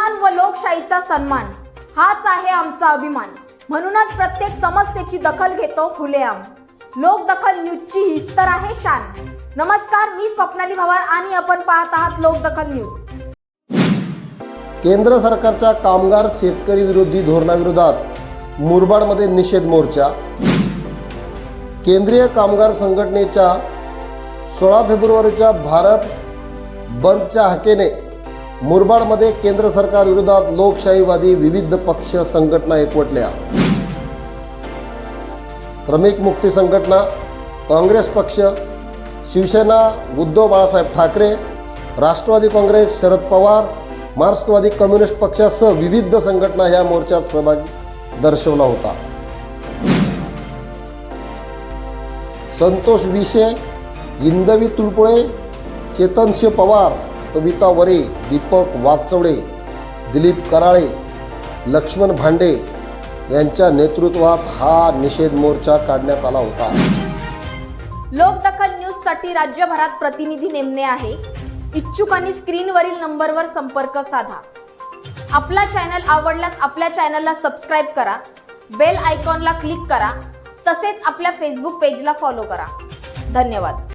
संविधान व लोकशाहीचा सन्मान. हाच आहे आमचा अभिमान. म्हणूनच प्रत्येक समस्येची दखल घेतो खुलेआम. लोकदखल न्यूजची हीच तर आहे शान. नमस्कार मी स्वप्नाली भवार आणि आपण पाहत आहात लोकदखल न्यूज. केंद्र सरकारच्या कामगार शेतकरी विरोधी धोरणाविरोधात मुरबाडमध्ये निषेध मोर्चा. केंद्रीय कामगार संघटनेच्या सोळा फेब्रुवारीच्या भारत बंदच्या हाकेने मुरबाडमध्ये केंद्र सरकार विरोधात लोकशाहीवादी विविध पक्ष संघटना एकवटल्या. श्रमिक मुक्ती संघटना काँग्रेस पक्ष शिवसेना उद्धव बाळासाहेब ठाकरे राष्ट्रवादी काँग्रेस शरद पवार मार्क्सवादी कम्युनिस्ट पक्षासह विविध संघटना ह्या मोर्चात सहभाग दर्शवला होता. संतोष विषे इंदवी तुळपुळे चेतनशिव पवार कविता वरे दीपक वागचौडे दिलीप कराळे लक्ष्मण भांडे यांच्या नेतृत्वात हा निषेध मोर्चा काढण्यात आला होता. लोकदखल न्यूजसाठी राज्यभरात प्रतिनिधी नेमणे आहे. इच्छुकांनी स्क्रीनवरील नंबरवर संपर्क साधा. आपला चॅनल आवडल्यास आपल्या चॅनलला सबस्क्राईब करा. बेल आयकॉनला क्लिक करा. तसेच आपल्या फेसबुक पेजला फॉलो करा. धन्यवाद.